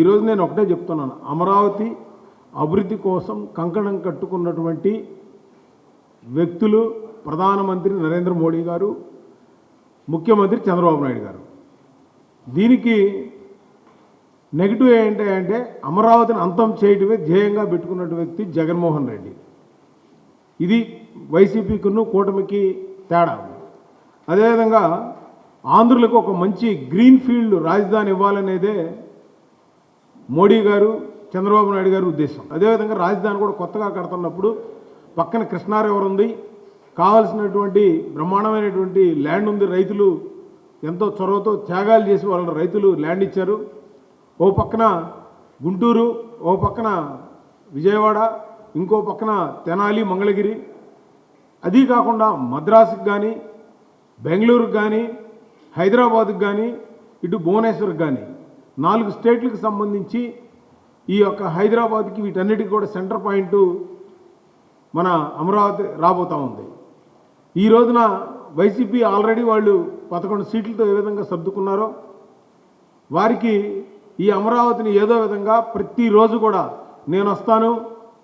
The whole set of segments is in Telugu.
ఈరోజు నేను ఒకటే చెప్తున్నాను. అమరావతి అభివృద్ధి కోసం కంకణం కట్టుకున్నటువంటి వ్యక్తులు ప్రధానమంత్రి నరేంద్ర మోడీ గారు ముఖ్యమంత్రి చంద్రబాబు నాయుడు గారు. దీనికి నెగిటివ్ ఏంటి అంటే అమరావతిని అంతం చేయడమే ధ్యేయంగా పెట్టుకున్నటువంటి వ్యక్తి జగన్మోహన్ రెడ్డి. ఇది వైసీపీకును కూటమికి తేడా. అదేవిధంగా ఆంధ్రులకు ఒక మంచి గ్రీన్ ఫీల్డ్ రాజధాని ఇవ్వాలనేదే మోడీ గారు చంద్రబాబు నాయుడు గారి ఉద్దేశం. అదేవిధంగా రాజధాని కూడా కొత్తగా కడుతున్నప్పుడు పక్కన కృష్ణారివర్ ఉంది కావాల్సినటువంటి బ్రహ్మాండమైనటువంటి ల్యాండ్ ఉంది రైతులు ఎంతో చొరవతో త్యాగాలు చేసి వాళ్ళ రైతులు ల్యాండ్ ఇచ్చారు. ఓ పక్కన గుంటూరు ఓ పక్కన విజయవాడ ఇంకో పక్కన తెనాలి మంగళగిరి. అది కాకుండా మద్రాసుకు కానీ బెంగళూరుకు కానీ హైదరాబాద్కి కానీ ఇటు భువనేశ్వర్కి కానీ నాలుగు స్టేట్లకు సంబంధించి ఈ యొక్క హైదరాబాద్కి వీటన్నిటికీ కూడా సెంటర్ పాయింట్ మన అమరావతి రాబోతా ఉంది. ఈ రోజున వైసీపీ ఆల్రెడీ వాళ్ళు పదకొండు సీట్లతో ఏ విధంగా సర్దుకున్నారో వారికి ఈ అమరావతిని ఏదో విధంగా ప్రతిరోజు కూడా నేను వస్తాను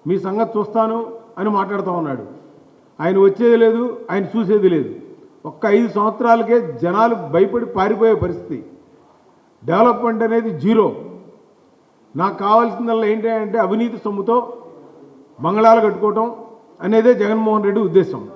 మీ సంగతి చూస్తాను అని మాట్లాడుతూ ఉన్నాడు. ఆయన వచ్చేది లేదు ఆయన చూసేది లేదు. ఒక్క ఐదు సంవత్సరాలకే జనాలు భయపడి పారిపోయే పరిస్థితి. డెవలప్మెంట్ అనేది జీరో. నాకు కావాల్సిందల్లా ఏంటి అంటే అవినీతి సొమ్ముతో బంగళాలు కట్టుకోవటం అనేదే జగన్మోహన్ రెడ్డి ఉద్దేశం.